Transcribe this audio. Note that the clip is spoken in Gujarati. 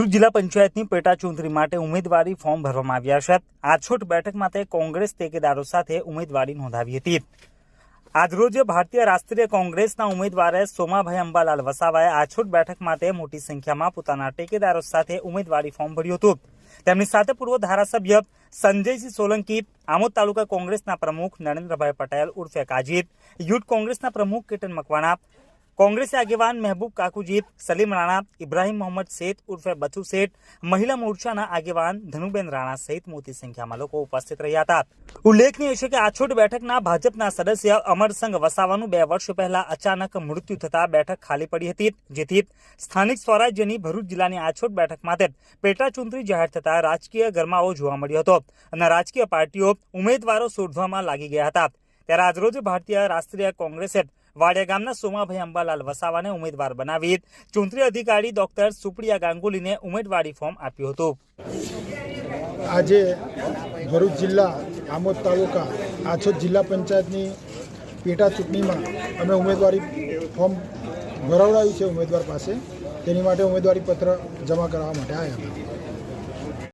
ભરૂચ જિલ્લા પંચાયતની પેટા ચૂંટણી માટે ઉમેદવારી ફોર્મ ભરવામાં આવ્યા છે. આછોટ બેઠક માટે કોંગ્રેસ ટેકેદારો સાથે ઉમેદવારી નોંધાવી હતી. આજરોજ ભારતીય રાષ્ટ્રીય કોંગ્રેસના ઉમેદવારે સોમાભાઈ અંબાલાલ વસાવાએ આછોટ બેઠક માટે મોટી સંખ્યામાં પોતાના ટેકેદારો સાથે ઉમેદવારી ફોર્મ ભર્યું હતું. તેમની સાથે પૂર્વ ધારાસભ્ય સંજયસિંહ સોલંકી, આમોદ તાલુકા કોંગ્રેસના પ્રમુખ નરેન્દ્રભાઈ પટેલ ઉર્ફે કાજીત યુથ કોંગ્રેસના પ્રમુખ કેતન મકવાણા કોંગ્રેસી આગેવાન મહેબૂબ કાકુજીત, સલીમ રાણા, ઇબ્રાહીમ મોહમ્મદ શેઠ ઉર્ફે બચુ શેઠ, મહિલા મોરચાના આગેવાન ધનુબેન રાણા સહિત મોટી સંખ્યામાં લોકો ઉપસ્થિત રહ્યા હતા. ઉલ્લેખનીય છે કે આછોટ બેઠકના ભાજપના સદસ્ય અમરસંગ વસાવાનું બે વર્ષ પહેલા અચાનક મૃત્યુ થતા બેઠક ખાલી પડી હતી. જેથી સ્થાનિક સ્વરાજ્યની ભરૂચ જિલ્લાની આછોટ બેઠક માટે પેટા ચૂંટણી જાહેર થતા રાજકીય ગરમાવો જોવા મળ્યો હતો અને રાજકીય પાર્ટીઓ ઉમેદવારો શોધવામાં લાગી ગયા હતા. ત્યારે આજરોજ ભારતીય રાષ્ટ્રીય કોંગ્રેસે વાડિયા ગામના સોમાભાઈ અંબાલાલ વસાવાને ઉમેદવાર બનાવી ચૂંટણી અધિકારી ડોક્ટર સુપ્રિયા ગાંગુલીને ઉમેદવારી ફોર્મ આપ્યું હતું. આજે ભરૂચ જિલ્લા આમોદ તાલુકા આછોદ જિલ્લા પંચાયતની પેટા ચૂંટણીમાં અમે ઉમેદવારી ફોર્મ ભરાવડાવ્યું છે ઉમેદવાર પાસે. તેની માટે ઉમેદવારી પત્ર જમા કરાવવા માટે આવ્યા